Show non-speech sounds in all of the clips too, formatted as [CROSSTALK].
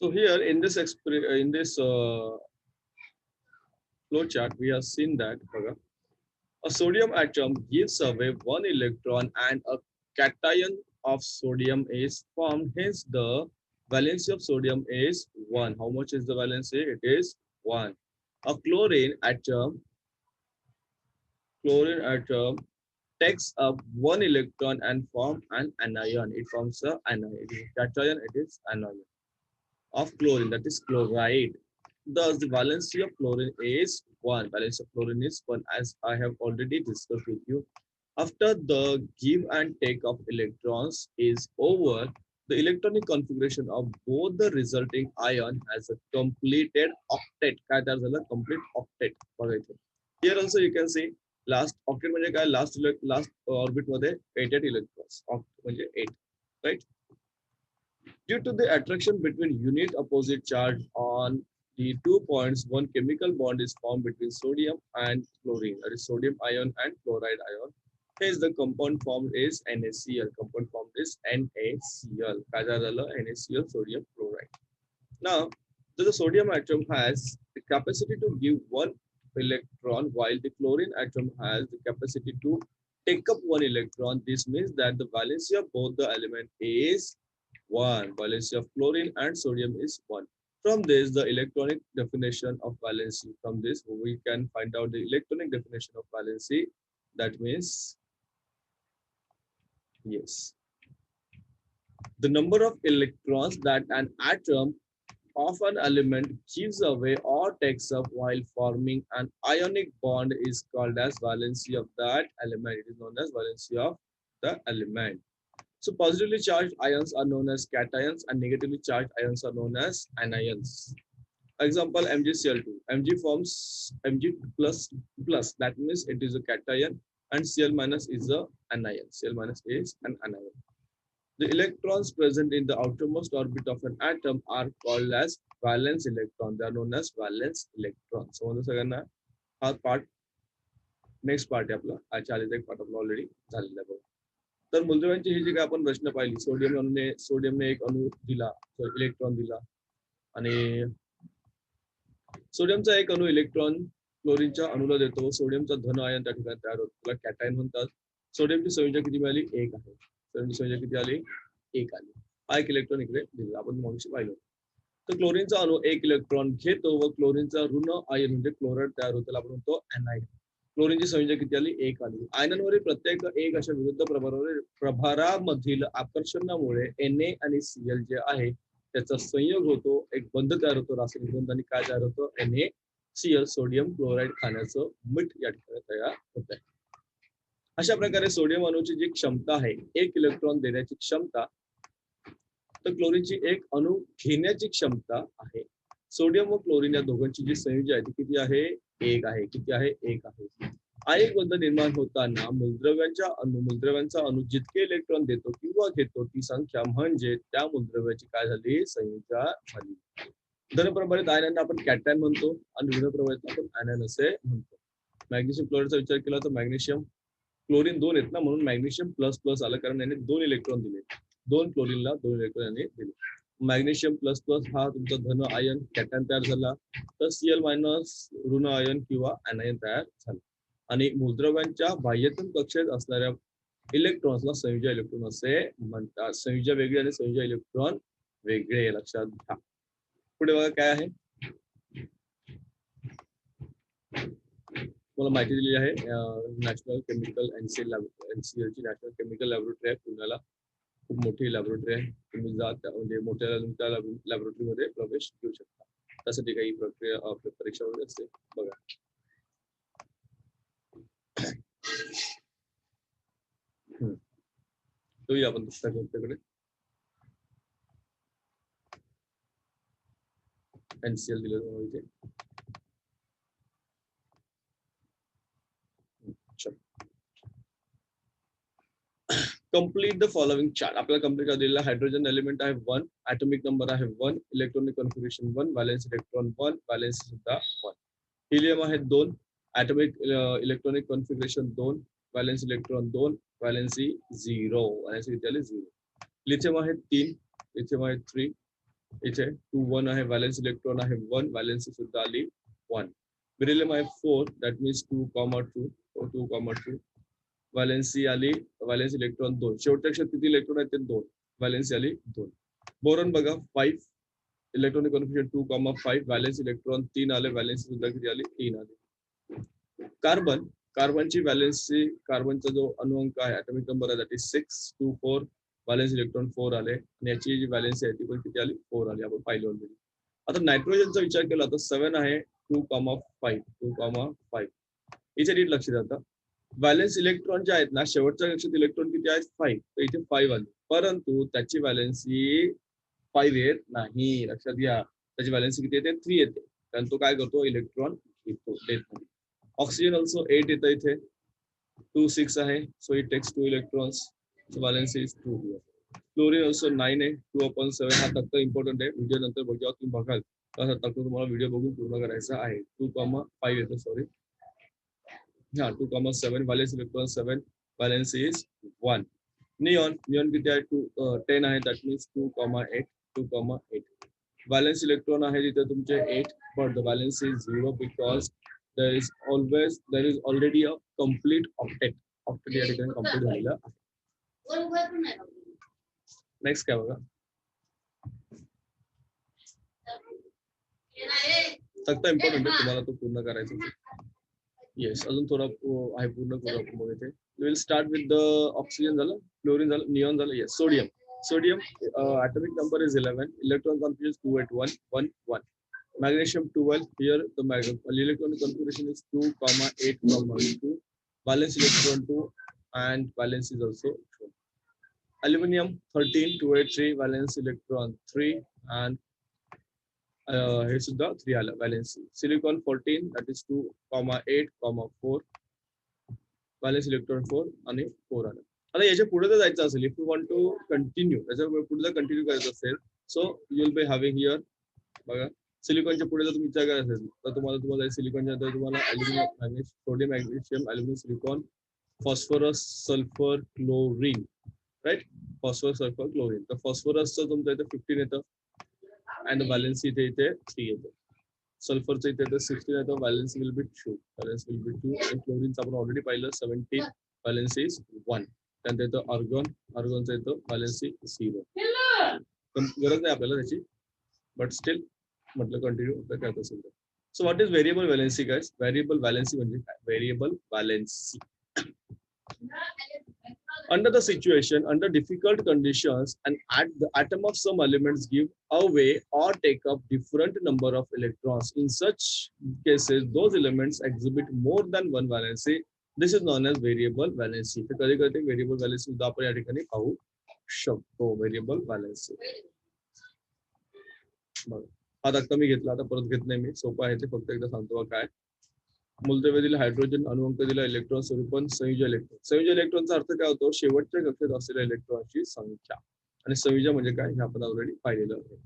So here in this in this uh, flow chart, we have seen that a sodium atom gives away one electron and a cation of sodium is formed. Hence, the valency of sodium is one. How much is the valency? It is one. A chlorine atom, chlorine atom takes up one electron and form an anion. It forms a anion. It is cation. It is anion of chlorine. That is chloride. Thus, the valency of chlorine is one. Valence of chlorine is one, as I have already discussed with you. After the give and take of electrons is over, the electronic configuration of both the resulting ion has a completed octet. काय तयार झालं complete octet बघायचं. Here also you can see last octet म्हणजे काय last last orbit मध्ये eight eight electrons. Oct म्हणजे eight, right? Due to the attraction between unit opposite charge on the two points, one chemical bond is formed between sodium and chlorine, that is sodium ion and chloride ion. Hence, the compound formed is NaCl. Compound formed is NaCl. Kajarala NaCl sodium chloride. Now, the sodium atom has the capacity to give one electron, while the chlorine atom has the capacity to take up one electron. This means that the valency of both the element is one. Valency of chlorine and sodium is one. From this, the electronic definition of valency. From this, we can find out the electronic definition of valency. That means, yes, the number of electrons that an atom of an element gives away or takes up while forming an ionic bond is called as valency of that element. It is known as valency of the element. So positively charged ions are known as cations and negatively charged ions are known as anions. Example MgCl2. Mg forms Mg plus plus. That means it is a cation and Cl minus is a anion. Cl minus is an anion. The electrons present in the outermost orbit of an atom are called as valence electron. They are known as valence electrons. So सगळ्यांना हा part next part आहे आपला आजच्या आलेला एक part आपला already झालेला आहे बघा. तर मूलद्रव्यांची हे जे काय आपण प्रश्न पाहिली सोडियम अणूने सोडियमने एक अणू दिला इलेक्ट्रॉन दिला. आणि सोडियमचा एक अणू इलेक्ट्रॉन क्लोरीनच्या अणूला देतो. सोडियमचा धन आयन त्या ठिकाणी तयार होतो. त्याला कॅटायन म्हणतात. सोडियमची संयोजक किती मिळाली? एक आहे. सोडियमची संयोजक किती आली? एक आली. हा एक इलेक्ट्रॉन इकडे दिला आपण मगाशी पाहिलं. तर क्लोरीनचा अणू एक इलेक्ट्रॉन घेतो व क्लोरीनचा ऋण आयन म्हणजे क्लोराईड तयार होतो. त्याला आपण म्हणतो एनाईन क्लोरीनची संयोजक किती आली? एक आली. आयनांवरील प्रत्येक एक अशा विरुद्ध प्रभारावरील प्रभारामधील आकर्षणामुळे एन ए आणि सीएल जे आहे त्याचा संयोग होतो एक बंध तयार होतो रासायनिक बंध आणि काय तयार होतो? N A CL sodium chloride खाण्याचं मीठ या ठिकाणी तयार होत आहे अशा प्रकारे सोडियम अणूची जी क्षमता आहे एक इलेक्ट्रॉन देण्याची क्षमता तर क्लोरीनची एक अणू घेण्याची क्षमता आहे. सोडियम व क्लोरीन या दोघांची जी संयोजी आहे ती किती आहे? एक आहे. किती आहे? एक आहे. आयक बंध निर्माण होताना मूलद्रव्यांच्या अणु मूलद्रव्यांचा अणु जितके इलेक्ट्रॉन देतो किंवा घेतो ती संख्या म्हणजे त्या मूलद्रव्याची काय झाली? संयुजा झाली. धनप्रभारित आयनांना आपण कॅटॅन म्हणतो आणि ऋण आपण आयनॅन असे म्हणतो. मॅग्नेशियम क्लोराईडचा विचार केला तर मॅग्नेशियम क्लोरीन दोन आहेत ना म्हणून मॅग्नेशियम प्लस प्लस आलं कारण याने दोन इलेक्ट्रॉन दिले. दोन क्लोरीनला दोन इलेक्ट्रॉन याने दिले. मॅग्नेशियम प्लस प्लस हा तुमचा धन आयन कॅटॅन तयार झाला. तर सीएल मायनस ऋण आयन किंवा अनायन तयार झाला. आणि मूलद्रव्यांच्या बाह्यतम कक्षेत असणाऱ्या इलेक्ट्रॉन्सला संयुज इलेक्ट्रॉन असे म्हणतात. संयुजा वेगळी आणि संयुजा इलेक्ट्रॉन वेगळे लक्षात घ्या. पुढे बघा काय आहे? मला माहिती दिलेली आहे नॅशनल केमिकल एनसीएल एनसीएल ची नॅशनल केमिकल लॅबोरेटरी आहे पुण्याला. खूप मोठी लॅबोरेटरी आहे. तुम्ही जा त्या- म्हणजे मोठ्या तुमच्या लॅबोरेटरीमध्ये प्रवेश घेऊ शकता. त्यासाठी काही प्रक्रिया परीक्षा वगैरे असते. बघा. हम्म. आपण तुमच्याकडे एनसीएल दिलं तुम्हाला इथे. Complete the following chart. आपल्याला कंप्लीट दिलेला हायड्रोजन एलिमेंट आहे वन atomic नंबर आहे one electronic configuration one valence electron one valence सुद्धा वन हिलियम आहे दोन atomic इलेक्ट्रॉनिक कन्फिगरेशन दोन व्हॅलेन्स इलेक्ट्रॉन दोन व्हॅलेन्सी झिरो व्हॅलेन्सी किती आली? झिरो लिथियम आहे तीन लिथियम आहे थ्री इथे टू वन आहे व्हॅलेन्स इलेक्ट्रॉन आहे वन व्हॅलेन्सी सुद्धा आली वन बेरिलियम आहे four that means two comma two two comma two valency आली व्हॅलेन्स इलेक्ट्रॉन दोन. शेवटच्या अक्षरात किती इलेक्ट्रॉन आहेत ते दोन. व्हॅलेन्सी आली दोन. बोरॉन बघा five electronic confusion two comma five valence electron तीन आले व्हॅलेन्सी सुद्धा किती आली? तीन आली. कार्बन कार्बनची व्हॅलेन्सी कार्बनचा जो अनुअंक आहे ऍटॉमिक नंबर आहे that is six two four valence electron four आले. आणि याची जी व्हॅलेन्सी आहे ती पण किती आली? फोर आली. आपण पाहिली ऑलरेडी आता नायट्रोजनचा विचार केला तर सेव्हन आहे two comma five two comma five याच्या नीट लक्ष द्या आता. व्हॅलेन्स इलेक्ट्रॉन जे आहेत ना शेवटच्या कक्षेत इलेक्ट्रॉन किती आहेत? फाईव्ह तर इथे फाईव्ह आले. परंतु त्याची व्हॅलेन्सी फाईव्ह येत नाही. लक्षात घ्या. त्याची व्हॅलेन्सी किती येते? थ्री येते. कारण तो काय करतो? इलेक्ट्रॉन घेतो. देत नाही ऑक्सिजन ऑल्सो एट येतं इथे. टू सिक्स आहे. So it takes two electrons valency is two chlorine also nine आहे. टू अपॉन सेव्हन हा तक्क इम्पॉर्टंट आहे. व्हिडिओ नंतर बघा तुम्ही बघाल. तसा तक्क तुम्हाला व्हिडिओ बघून पूर्ण करायचा आहे. टू कॉमा फाईव्ह येतो. सॉरी हा two comma seven valence electron seven valency is one neon neon किती आहे टू टेन आहे that means two comma eight two comma eight valence electron आहे तिथे तुमचे eight but the valence is zero because there is always there is already a complete octet. Octet या ठिकाणी complete झालेलं आहे. नेक्स्ट काय बघा? फक्त इम्पॉर्टंट आहे तुम्हाला तो पूर्ण करायचा येस अजून थोडा पू- आहे पूर्ण करू आपण मग इथे will start with the oxygen झालं फ्लोरिन झालं नियॉन झालं yes sodium sodium atomic number is 11 electron configuration 2 at 1 1 1 magnesium 12 here the mag- electronic configuration is 2 comma 8 comma 2 valence electron 2 and valence is also shown aluminum 13 2 8 3 valence electron 3 and uh, हे सुद्धा three आलं valence. Silicon 14 that is 2 comma 8 comma 4 valence electron 4 आणि four आलं आता याच्यापुढे जर जायचं असेल. If you want to continue त्याच्या पुढे जर कंटिन्यू करायचं असेल so you will be having here बघा सिलिकॉनच्या पुढे जर तुम्ही विचार करायचा असेल तर तुम्हाला तुम्हाला सिलिकॉनच्या नंतर तुम्हाला aluminium sodium magnesium aluminium silicon phosphorus sulphur chlorine right phosphorus sulphur chlorine तर फॉस्फरसचं तुमचं इथं फिफ्टीन येतं. अँड व्हॅलेन्सी इथे इथे थ्री येतं सल्फरचं इथे इथे सिक्स्टीन येतं valency will be two valency will be two आणि क्लोरीनचं आपण ऑलरेडी पाहिलं सेव्हन्टीन व्हॅलेन्सी इज वन त्यानंतर येतं अर्गॉन अर्गॉनचं येतं व्हॅलेन्सी झिरो गरज नाही आपल्याला त्याची बट स्टील म्हटलं कंटिन्यू करत असेल तर so what is variable valency काय व्हेरिएबल व्हॅलेन्सी म्हणजे काय variable valency under the situation under difficult conditions and at the atom of some elements give away or take up different number of electrons in such cases those elements exhibit more than one valency this is known as variable valency तर कधी कधी variable valency सुद्धा आपण या ठिकाणी पाहू शकतो variable valency बघा हा धक्का मी घेतला आता परत घेत नाही मी सोपं आहे ते फक्त एकदा सांगतो बघा काय मूलद्रव्य हायड्रोजन अनुअंक दिला इलेक्ट्रॉन स्वरूपन संयुज इलेक्ट्रॉन संयुज इलेक्ट्रॉनचा अर्थ काय होतो? शेवटच्या कक्षेत असलेल्या इलेक्ट्रॉनची संख्या. आणि संयुज म्हणजे काय? हे आपण ऑलरेडी पाहिलेलं आहे.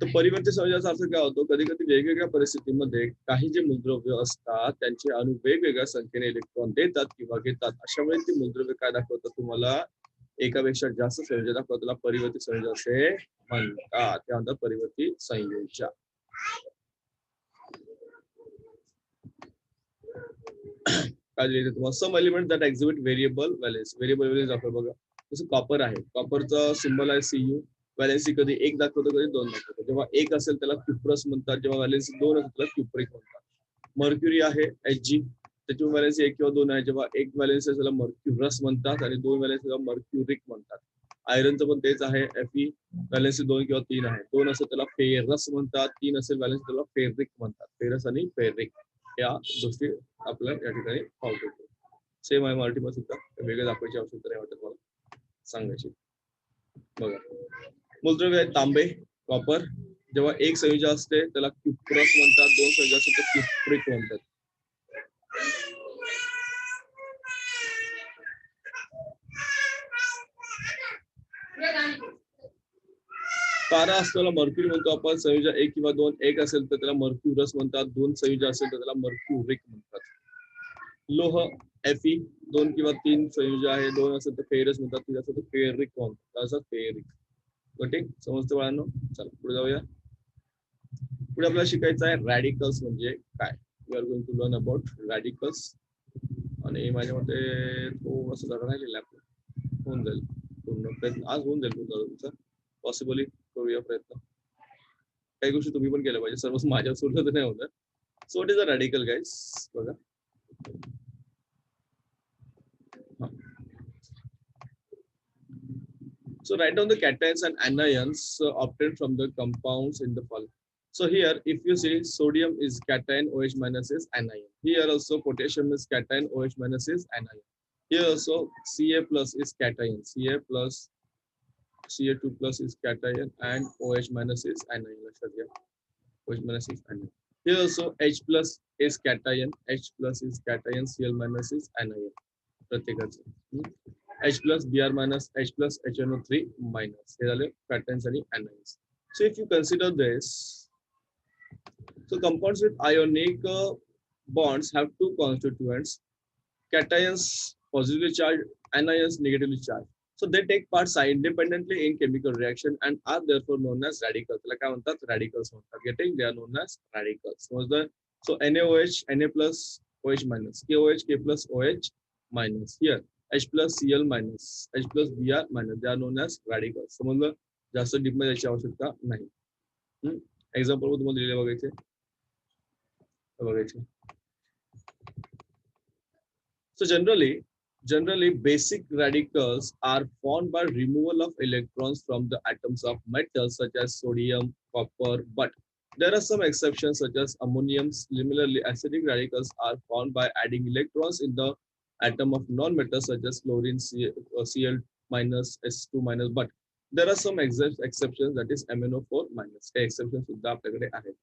तर परिवर्तित संयोगाचा अर्थ काय होतो? कधी कधी वेगवेगळ्या परिस्थितीमध्ये काही जे मूलद्रव्य असतात त्यांचे अणु वेगवेगळ्या संख्येने इलेक्ट्रॉन देतात किंवा घेतात. अशा वेळी ती मूलद्रव्य काय दाखवतात तुम्हाला? एकापेक्षा जास्त संयोजन दाखवतात. त्याला परिवर्तित संयोजन असे म्हणतात. त्यानंतर परिवर्तित संयोजन काय तुम्हाला some element that exhibit variable valence variable valence दाखव बघा. जसं कॉपर आहे. कॉपरचा सिम्बल आहे सीयू व्हॅलेन्सी कधी एक दाखवतो कधी दोन दाखवतो. जेव्हा एक असेल त्याला क्युप्रस म्हणतात. जेव्हा व्हॅलेन्सी दोन असेल त्याला क्युप्रिक म्हणतात. मर्क्युरी आहे एच जी त्याची व्हॅलेन्सी एक किंवा दोन आहे. जेव्हा एक व्हॅलेन्सी त्याला मर्क्युरस म्हणतात. आणि दोन व्हॅलेन्सी मर्क्युरिक म्हणतात. आयरनचं पण तेच आहे एफ ई व्हॅलेन्सी दोन किंवा तीन आहे. दोन असेल त्याला फेरस म्हणतात. तीन असेल व्हॅलेन्सी त्याला फेरिक म्हणतात. फेरस आणि फेरिक या गोष्टी आपल्याला या ठिकाणी पाहू शकतो सेम आहे मराठीमध्ये सुद्धा. वेगळं दाखवायची आवश्यकता नाही वाटत मला सांगायची. बघा. मूलद्रव्य आहे तांबे कॉपर जेव्हा एक संयोज असते त्याला क्युप्रस म्हणतात. दोन संयोज असते तर क्युप्रिक म्हणतात. पारा असताना मर्क्युरी म्हणतो आपण संयोज एक किंवा दोन एक असेल तर त्याला मर्क्युरस म्हणतात दोन संयोज असेल तर त्याला मर्क्युरिक म्हणतात. लोह एफी दोन किंवा तीन संयोज आहे दोन असेल तर फेरस म्हणतात तीन असेल तर फेरिक म्हणतात असं फेरिक. कटिंग समजते बाळांनो? चला पुढे जाऊया. पुढे आपल्याला शिकायचं आहे रॅडिकल्स म्हणजे काय? We are going to learn about radicals आणि माझ्या मते तो असं राहिलेला आपला. होऊन जाईल पूर्ण. प्रयत्न आज होऊन जाईल पूर्ण तुमचा. पॉसिबली करूया प्रयत्न काही गोष्टी तुम्ही पण केल्या पाहिजे सर्वच माझ्या सोडलं तर नाही होणार so it is a radical guys बघा So write down the cations and anions uh, obtained from the compounds in the following. So here, if you see sodium is cation, OH minus is anion. Here also potassium is cation, OH minus is anion. Here also Ca plus is cation, Ca plus Ca2 plus is cation and OH minus is anion. लक्षात घ्या. OH minus is anion. Here also H plus is cation, H plus is cation, Cl minus is anion. प्रत्येकाचं. हम्म. H plus Br minus H plus HNO3 minus हे झाले cations आणि anions. So if you consider this, so compounds with ionic uh, bonds have two constituents, cations positively charged, anions negatively charged. So they take part say independently in chemical reaction and are therefore known as radical त्याला काय म्हणतात radicals म्हणतात getting they are known as radical so N O H N A plus O H minus K O H K plus O H minus here H plus C L minus H plus B R minus they are known as radical समजलं जास्त डीपमध्ये याची आवश्यकता नाही. Example मी तुम्हाला दिले बघायचे. बघायचे. So generally generally basic radicals are formed by removal of electrons from the atoms of metals such as sodium copper but there are some exceptions such as ammonium similarly acidic radicals are formed by adding electrons in the atom of non-metals such as chlorine C- uh, cl minus s2 minus but there are some ex- exceptions that is MnO4 minus हे exceptions सुद्धा आपल्याकडे आहेत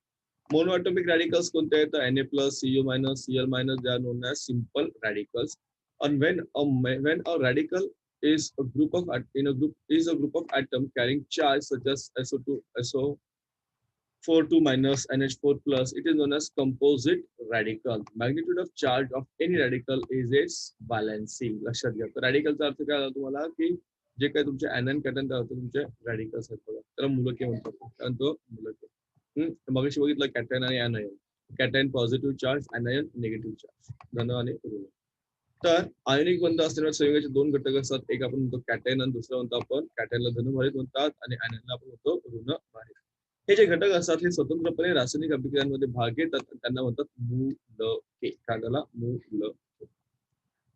monoatomic radicals कोणते आहेत तर Na plus Cu minus Cl minus they are known as simple radicals and when a ma- when a radical is a group of at- in a group is a group of atom carrying charge such as SO2 SO 4 2 minus NH4 plus it is known as composite radical magnitude of charge of any radical is its valency लक्षात घ्या तर रॅडिकलचा अर्थ काय झाला तुम्हाला की जे काही तुमचे अॅनन कॅटन काय होतं तुमचे रॅडिकल्स आहेत बघा त्याला मुलके म्हणतात कारण तो मुलके हम्म मगाशी बघितलं कॅटन आणि anion cation positive charge anion negative charge धन आणि ऋण तर आयनिक बंध असलेल्या संयोगाचे दोन घटक असतात. एक आपण म्हणतो कॅटेन आणि दुसरं म्हणतो आपण कॅटेनला धनुभारित म्हणतात आणि आयनला आपण म्हणतो ऋण भारित हे जे घटक असतात हे स्वतंत्रपणे रासायनिक अभिक्रियांमध्ये भाग घेतात त्यांना म्हणतात मूलके काय त्याला मूलके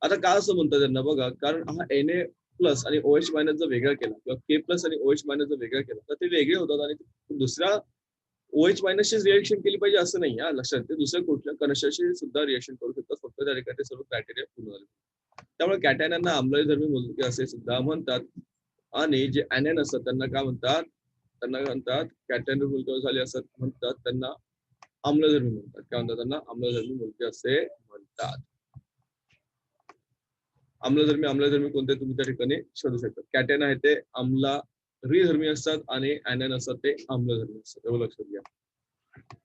आता का असं म्हणतात त्यांना बघा? कारण हा एन ए प्लस आणि ओएच मायनस जर वेगळा केला किंवा के प्लस आणि ओएच मायनस जर वेगळा केला तर ते वेगळे होतात आणि दुसऱ्या ओएच मायनसचीच रिएक्शन केली पाहिजे असं नाही हा लक्षात ते दुसऱ्या कुठल्या कनशाशी सुद्धा रिएक्शन करू शकतात. फक्त त्या ठिकाणी सर्व क्रायटेरिया पूर्ण झाले. त्यामुळे कॅटॅनांना आम्लधर्मी मुलगी असे सुद्धा म्हणतात. आणि जे अॅनॅन असतात त्यांना काय म्हणतात? त्यांना काय म्हणतात? कॅटॅन मूलके झाले असतात म्हणतात. त्यांना आम्लधर्मी म्हणतात काय म्हणतात त्यांना? आम्लधर्मी मुलगी असे म्हणतात. आम्लधर्मी आम्लधर्मी कोणते? तुम्ही त्या ठिकाणी शोधू शकता. कॅटेन आहे ते आम्ला रिधर्मी असतात आणि अॅनॅन असतात ते आम्लधर्मी असतात. एवढं लक्षात घ्या.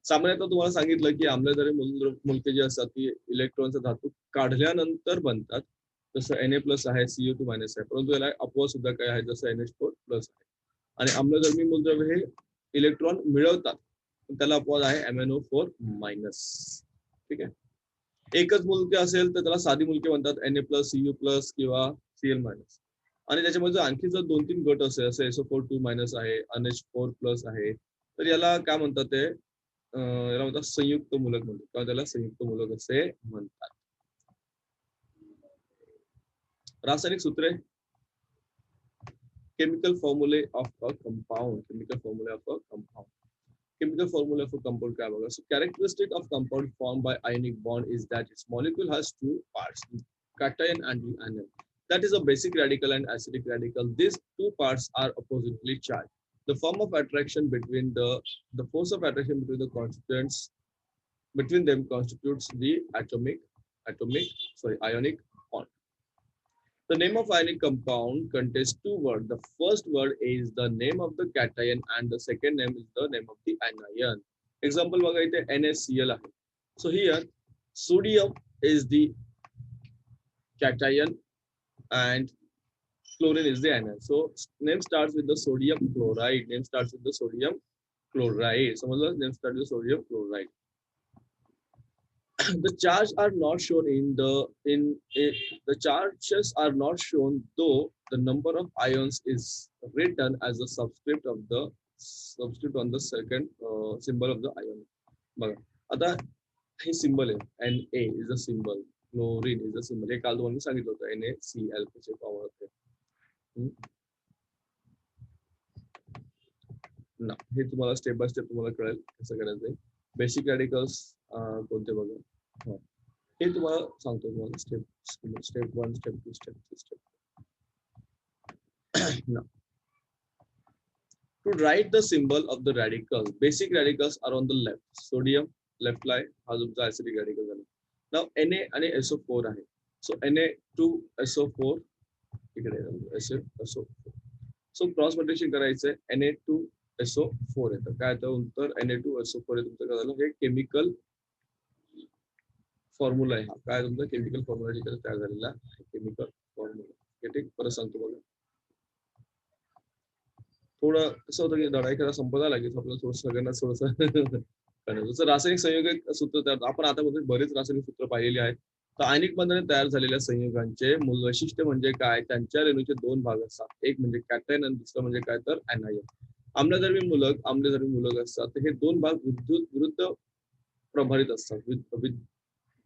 सामान्यतः तुम्हाला सांगितलं की आम्लधर्मी मुलके जे असतात ती इलेक्ट्रॉनचा धातू काढल्यानंतर बनतात. जसं एन ए प्लस आहे सीओ टू मायनस आहे. परंतु याला अपवाद सुद्धा काय आहे? जसं एन एच फोर प्लस आहे. आणि आम्लधर्मी मूलद्रव्य हे इलेक्ट्रॉन मिळवतात. पण त्याला अपवाद आहे एमएनओ फोर मायनस ठीक आहे? एकच मुलके असेल तर त्याला साधी मुलके म्हणतात. N A plus CU plus किंवा सीएल मायनस आणि त्याच्यामध्ये आणखी जर दोन तीन गट असेल असं एसओ फोर टू मायनस आहे अन एच फोर प्लस आहे तर याला काय म्हणतात ते? याला म्हणतात संयुक्त मुलक म्हणतात. किंवा त्याला संयुक्त मुलक असे म्हणतात. रासायनिक सूत्रे? Chemical formulae of a compound chemical formulae of a compound chemical formulae of a compound काय बघा? So characteristic of compound form by ionic bond is that its molecule has two parts cation and anode that is a basic radical and acidic radical these two parts are oppositely charged the form of attraction between the the force of attraction between the constituents between them constitutes the atomic atomic sorry ionic bond the name of ionic compound contains two words. The first word is the name of the cation and the second name is the name of the anion. Example बघा इथे NaCl आहे. So here sodium is the cation and chlorine is the anion. So name starts with the sodium chloride. Name starts with the sodium chloride. समजलं? Name starts with the sodium chloride. [COUGHS] the charge are not shown in the in, in the charges are not shown though the number of ions is written as a subscript of the subscript on the second uh, symbol of the ion बघा आता हे symbol आहे N A is a symbol Chlorine is a symbol हे काल तुम्हाला सांगितलं होतं N A C L चे फॉर्म होते ना हे तुम्हाला स्टेप बाय स्टेप तुम्हाला कळेल कसं करायचं बेसिक रॅडिकल्स कोणते बघा. हे. तुम्हाला सांगतो तुम्हाला step step one step two step three step to write the symbol of the radicals basic radicals are on the left. Sodium left line हा तुमचा acidic radical झाला. नाव एन ए आणि SO4 आहे. So N A two SO four इकडे SO4 so cross multiplication करायचंय. Na2SO4 येतं काय येतं उत्तर? Na2SO4 आहे. तुमचं काय झालं? हे केमिकल फॉर्म्युला आहे. हा काय तुमचा? केमिकल फॉर्म्युला तयार झालेला? केमिकल फॉर्म्युला ठीक. परत सांगतो बघा. थोडं असं होतं की लढाई करायला संपत लागेल आपल्याला थोडं सगळ्यांना थोडस [LAUGHS] जसं रासायनिक संयोग सूत्र तयार आपण आतापर्यंत बरेच रासायनिक सूत्र पाहिलेली आहेत. तर अनेक बंधने तयार झालेल्या संयोगांचे मूल वैशिष्ट्य म्हणजे काय? त्यांच्या रेणूचे दोन भाग असतात. एक म्हणजे कॅटायन आणि दुसरं म्हणजे काय तर अनायन आम्लधर्मी मुलक आम्लधर्मी मुलक असतात. हे दोन भाग विद्युत विरुद्ध प्रभारित असतात.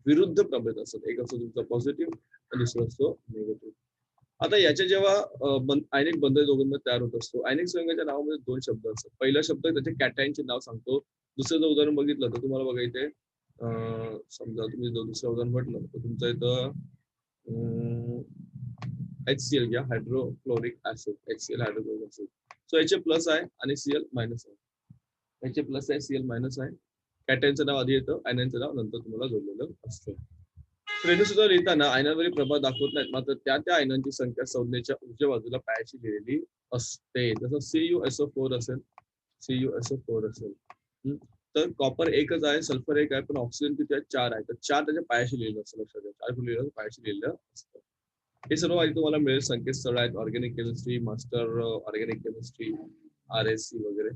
विरुद्ध प्रभावित असतात. एक असतो तुमचा पॉझिटिव्ह आणि दुसरा असतो निगेटिव्ह आता याच्या जेव्हा अनेक बंध दोघांमध्ये तयार होत असतो. अनेक संयोगाच्या नावामध्ये दोन शब्द असतात. पहिला शब्द त्याचे कॅटायनचे नाव सांगतो. दुसरं जर उदाहरण बघितलं तर तुम्हाला बघा इथे समजा तुम्ही जर दुसरं उदाहरण म्हटलं तर तुमचं इथं एच सी एल घ्या hydrochloric acid H C L hydrochloric acid so H A plus आहे आणि सी एल मायनस आहे. एच ए प्लस आहे सी एल मायनस आहे. कॅटायनचं नाव आधी येतं आयनांचं नाव नंतर तुम्हाला जोडलेलं असतं. रेणू सुद्धा लिहिताना आयनांवरील प्रभाव दाखवत नाहीत मात्र त्या त्या आयनांची संख्या संज्ञेच्या उजव्या बाजूला पायाची लिहिलेली असते. जसं C U S O four असेल C U S O four असेल. तर कॉपर एकच आहे सल्फर एक आहे पण ऑक्सिजन किती आहे? चार आहे. तर चार त्याच्या पायाशी लिहिलं असतं लक्षात घ्या. चार लिहिलं पायाशी लिहिलं असतं. हे सर्व आधी तुम्हाला मिळेल. संकेतस्थळ आहेत. Organic chemistry master organic chemistry R S C वगैरे.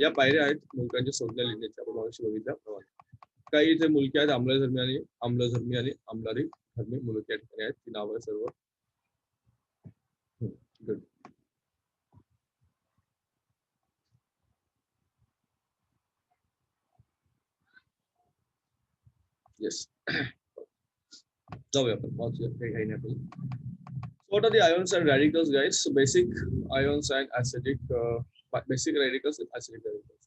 या पायऱ्या आहेत मुलकांच्या संज्ञा लिहिण्याच्या. आपण मागशी बघितल्याप्रमाणे काही इथे मुलके आहेत आम्लधर्मी आणि आम्लधर्मी आणि आम्लारी धर्मी मुलके या ठिकाणी आहेत. ती नावं आहे सर्व. yes. now we have so what are the ions and radicals, guys? So basic ions and acidic, uh, basic radicals and acidic radicals.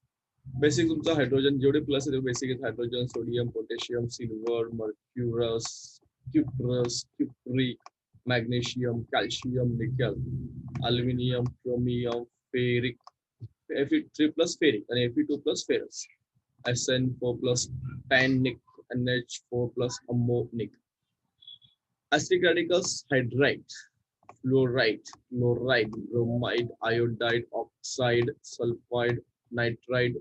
Basic um, hydrogen, jodi plus, it is basic hydrogen, sodium, potassium, silver, mercury, copper, copper, magnesium, calcium, nickel, aluminium, chromium, ferric, Fe3 plus ferric, and Fe2 plus ferrous. SN4 plus panic, NH4 plus ammonic. Acetic radicals, hydride, fluoride, chloride, bromide, iodide, oxide, sulfide, nitride,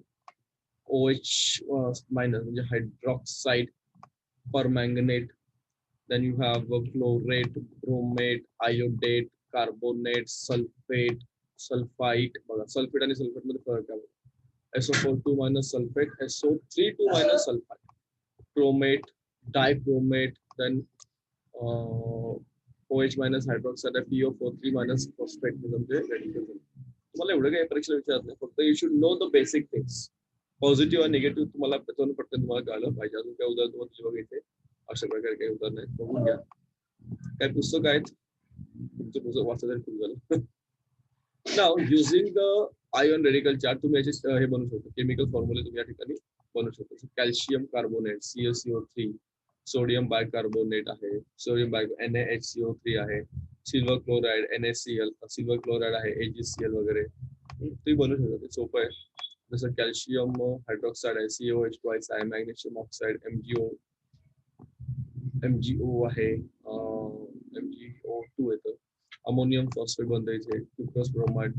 OH minus, hydroxide, permanganate. Then you have uh, chlorate, bromate, iodate, carbonate, sulfate, sulfite. Sulfate and sulfate. SO4 2 minus sulfate, SO3 2 minus sulfate. Chromate, dichromate, then uh, OH minus hydroxide PO4 3 minus phosphate तुम्हाला एवढं काही परीक्षेला विचारत नाही. फक्त you should know the basic things positive आणि negative तुम्हाला पटकन पटकन तुम्हाला कळलं पाहिजे. अजून काय उदाहरण तुम्हाला दिली बघायचे अशा प्रकारे काही उदाहरण आहेत. बघून घ्या. काय पुस्तक आहेत. तुमचं पुस्तक वाचायला खूप झालं. नाव using the ion radical chart तुम्ही याचे हे बनवू शकता. केमिकल फॉर्म्युले तुम्ही या ठिकाणी बनू शकतो calcium carbonate CSCO three sodium bicarbonate आहे sodium bi N H CO three आहे silver chloride N S C L silver chloride आहे एजीसीएल वगैरे. ते बनवू शकतो ते सोपं आहे. जसं कॅल्शियम हायड्रॉक्साईड आहे सीओ एच ट्वाईस आहे मॅग्नेशियम ऑक्साईड एमजीओ एमजीओ आहे एमजीओ टू येतं अमोनियम फॉस्फेट बनतं इथे cuprous bromide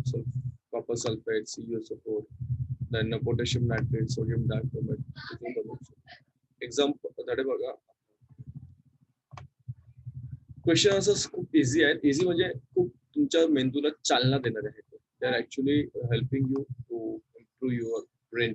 copper sulphate CUSO four then potassium nitrate sodium dichromate example धडे बघा. क्वेश्चन असं खूप इझी आहे इझी म्हणजे खूप तुमच्या मेंदूला चालना देणारे आहे they are actually helping you to improve your brain